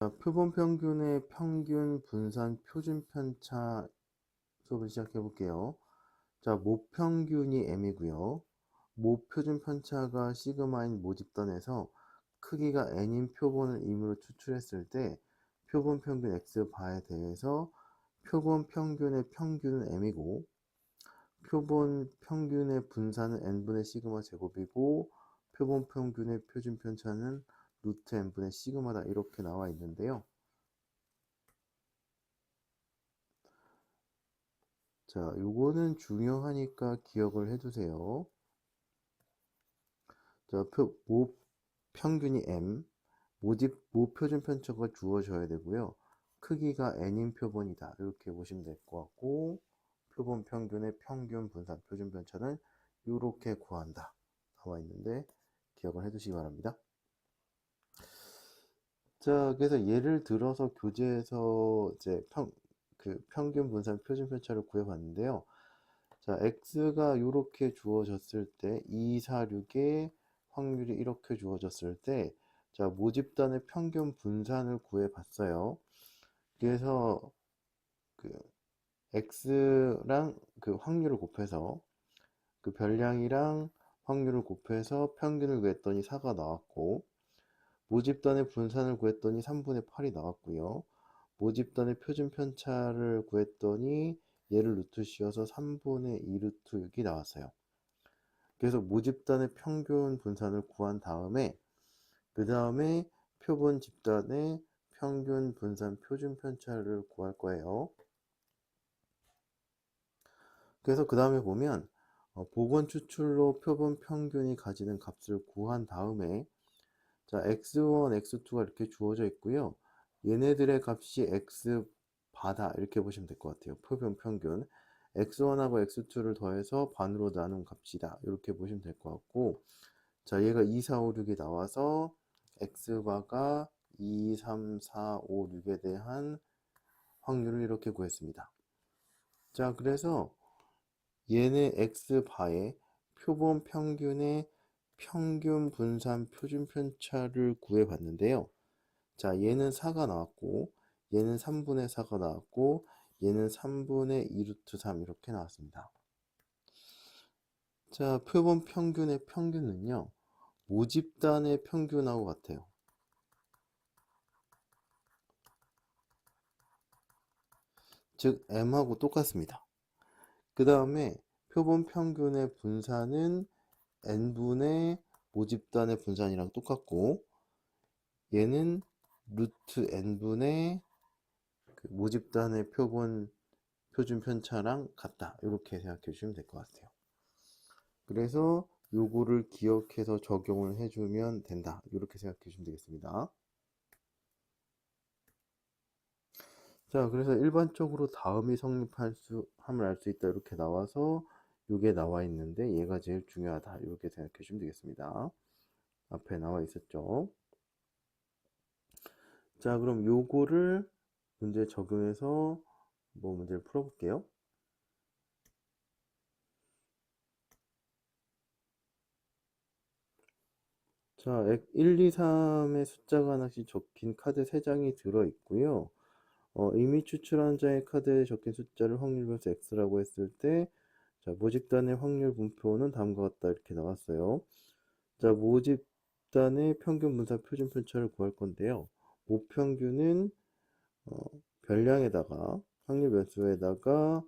자, 표본 평균의 평균 분산 표준 편차 수업을 시작해 볼게요. 자, 모평균이 m이고요. 모표준 편차가 시그마인 모집단에서 크기가 n인 표본을 임으로 추출했을 때 표본 평균 x 바에 대해서 표본 평균의 평균은 m이고 표본 평균의 분산은 n분의 시그마 제곱이고 표본 평균의 표준 편차는 루트 n분의 시그마다 이렇게 나와 있는데요. 자, 요거는 중요하니까 기억을 해두세요. 자, 표, 모 평균이 m, 모집, 모표준 편차가 주어져야 되고요. 크기가 n인 표본이다. 이렇게 보시면 될 것 같고, 표본 평균의 평균 분산 표준 편차는 이렇게 구한다. 나와 있는데, 기억을 해두시기 바랍니다. 자, 그래서 예를 들어서 교재에서 이제 평, 그 평균 분산 표준 편차를 구해봤는데요. 자, x가 이렇게 주어졌을 때, 2, 4, 6의 확률이 이렇게 주어졌을 때, 자, 모집단의 평균 분산을 구해봤어요. 그래서 그 x랑 그 확률을 곱해서 그 별량이랑 확률을 곱해서 평균을 구했더니 4가 나왔고, 모집단의 분산을 구했더니 3분의 8이 나왔고요. 모집단의 표준 편차를 구했더니 얘를 루트 씌워서 3분의 2 루트 6이 나왔어요. 그래서 모집단의 평균 분산을 구한 다음에 그 다음에 표본 집단의 평균 분산 표준 편차를 구할 거예요. 그래서 그 다음에 보면 어, 복원 추출로 표본 평균이 가지는 값을 구한 다음에 자 x1, x2가 이렇게 주어져 있고요. 얘네들의 값이 x 바다 이렇게 보시면 될 것 같아요. 표본 평균 x1하고 x2를 더해서 반으로 나눈 값이다. 이렇게 보시면 될 것 같고 자 얘가 2, 4, 5, 6이 나와서 x바가 2, 3, 4, 5, 6에 대한 확률을 이렇게 구했습니다. 자 그래서 얘네 x바의 표본 평균의 평균 분산 표준 편차를 구해 봤는데요. 자, 얘는 4가 나왔고, 얘는 3분의 4가 나왔고, 얘는 3분의 2 루트 3 이렇게 나왔습니다. 자, 표본 평균의 평균은요, 모집단의 평균하고 같아요. 즉, m하고 똑같습니다. 그 다음에 표본 평균의 분산은 n분의 모집단의 분산이랑 똑같고, 얘는 루트 n분의 그 모집단의 표본 표준 편차랑 같다. 이렇게 생각해 주시면 될 것 같아요. 그래서 요거를 기억해서 적용을 해주면 된다. 이렇게 생각해 주시면 되겠습니다. 자, 그래서 일반적으로 다음이 성립할 수, 함을 알 수 있다. 이렇게 나와서 요게 나와 있는데 얘가 제일 중요하다. 이렇게 생각해 주시면 되겠습니다. 앞에 나와 있었죠. 자, 그럼 요거를 문제 적용해서 뭐 문제를 풀어 볼게요. 자, 1, 2, 3의 숫자가 하나씩 적힌 카드 3장이 들어있고요. 어, 이미 추출한 장의 카드에 적힌 숫자를 확률별수 x라고 했을 때, 자, 모집단의 확률 분포는 다음과 같다 이렇게 나왔어요. 자, 모집단의 평균 분산 표준 편차를 구할 건데요. 모평균은 어, 별량에다가 확률 변수에다가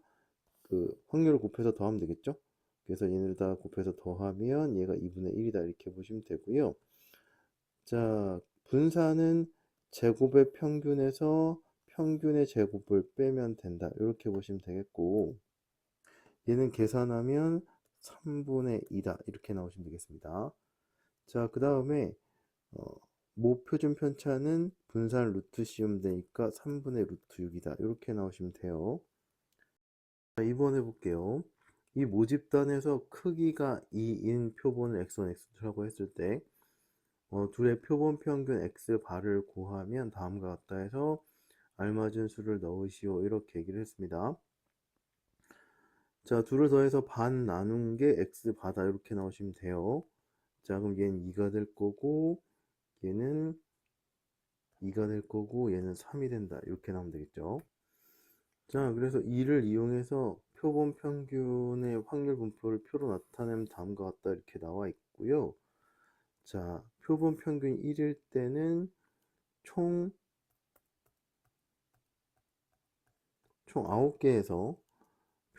그 확률을 곱해서 더하면 되겠죠. 그래서 얘네를 다 곱해서 더하면 얘가 2분의 1이다 이렇게 보시면 되고요. 자 분산은 제곱의 평균에서 평균의 제곱을 빼면 된다 이렇게 보시면 되겠고 얘는 계산하면 3분의 2다 이렇게 나오시면 되겠습니다. 자 그 다음에 어, 모표준 편차는 분산 루트 씌우면 되니까 3분의 루트 6이다. 이렇게 나오시면 돼요. 자, 이번 해볼게요. 이 모집단에서 크기가 2인 표본을 x1, x2라고 했을 때 어, 둘의 표본 평균 x바를 구하면 다음과 같다 해서 알맞은 수를 넣으시오 이렇게 얘기를 했습니다. 자 둘을 더해서 반 나눈 게 x바다 이렇게 나오시면 돼요. 자 그럼 얘는 2가 될 거고 얘는 2가 될 거고 얘는 3이 된다. 이렇게 나오면 되겠죠. 자, 그래서 이를 이용해서 표본 평균의 확률 분포를 표로 나타내면 다음과 같다 이렇게 나와 있고요. 자, 표본 평균 1일 때는 총, 총 9개에서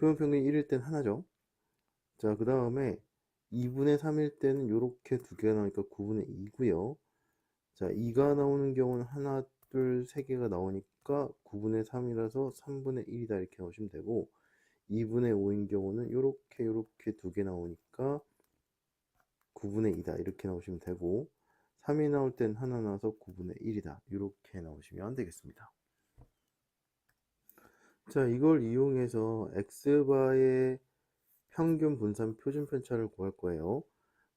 표본 평균 1일 때는 하나죠. 자, 그 다음에 2분의 3일 때는 이렇게 두 개가 나오니까 9분의 2고요. 자, 2가 나오는 경우는 하나, 둘, 세 개가 나오니까 9분의 3이라서 3분의 1이다 이렇게 나오시면 되고 2분의 5인 경우는 이렇게 이렇게 두 개 나오니까 9분의 2다 이렇게 나오시면 되고 3이 나올 땐 하나 나와서 9분의 1이다 이렇게 나오시면 되겠습니다. 자, 이걸 이용해서 x바의 평균 분산 표준 편차를 구할 거예요.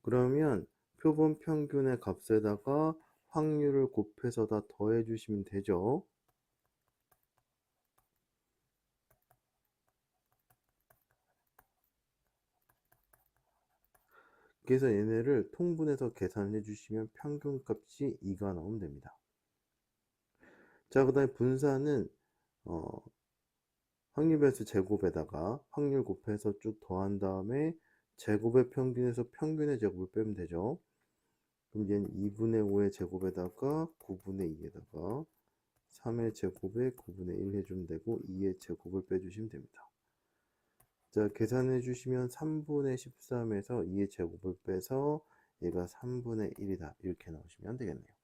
그러면 표본 평균의 값에다가 확률을 곱해서 다 더해 주시면 되죠. 그래서 얘네를 통분해서 계산해 주시면 평균 값이 2가 나오면 됩니다. 자, 그 다음에 분산은 어, 확률 배수 제곱에다가 확률 곱해서 쭉 더한 다음에 제곱의 평균에서 평균의 제곱을 빼면 되죠. 그럼 얘는 2분의 5의 제곱에다가 9분의 2에다가 3의 제곱에 9분의 1 해주면 되고 2의 제곱을 빼주시면 됩니다. 자, 계산해 주시면 3분의 13에서 2의 제곱을 빼서 얘가 3분의 1이다. 이렇게 나오시면 되겠네요.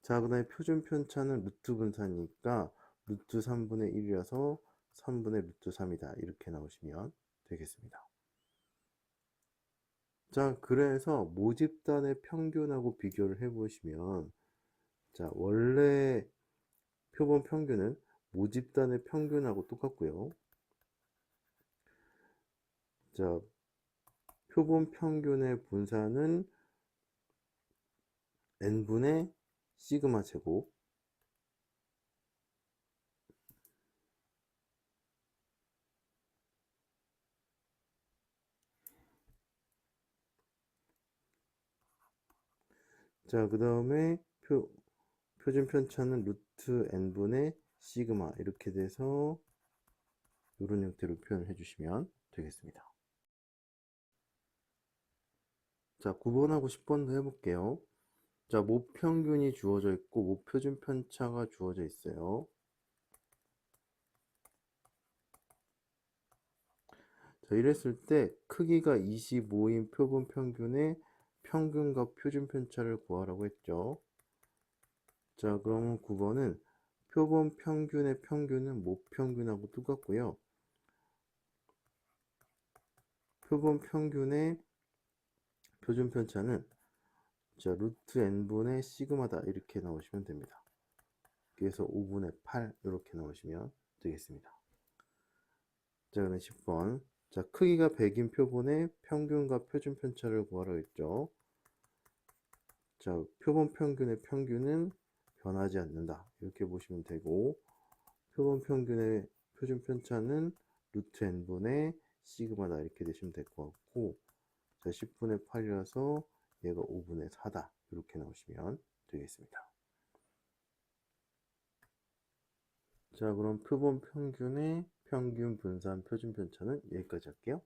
자, 그 다음에 표준 편차는 루트 분산이니까 루트 3분의 1이라서 3분의 루트 3이다. 이렇게 나오시면 되겠습니다. 자, 그래서 모집단의 평균하고 비교를 해보시면, 자, 원래 표본 평균은 모집단의 평균하고 똑같고요. 자, 표본 평균의 분산은 n분의 시그마 제곱 자, 그 다음에 표, 표준 편차는 루트 n분의 시그마 이렇게 돼서 이런 형태로 표현을 해주시면 되겠습니다. 자, 9번하고 10번도 해볼게요. 자, 모평균이 주어져 있고 모표준 편차가 주어져 있어요. 자, 이랬을 때 크기가 25인 표본 평균의 평균과 표준 편차를 구하라고 했죠. 자, 그러면 9번은 표본 평균의 평균은 모평균하고 똑같고요. 표본 평균의 표준 편차는 자, 루트 n분의 시그마다 이렇게 나오시면 됩니다. 그래서 5분의 8 이렇게 나오시면 되겠습니다. 자, 그럼 10번. 자, 크기가 100인 표본의 평균과 표준 편차를 구하라 했죠. 자, 표본 평균의 평균은 변하지 않는다. 이렇게 보시면 되고, 표본 평균의 표준 편차는 루트 n분의 시그마다 이렇게 되시면 될 것 같고, 자, 10분의 8이라서 얘가 5분의 4다. 이렇게 나오시면 되겠습니다. 자, 그럼 표본 평균의 평균 분산 표준 편차는 여기까지 할게요.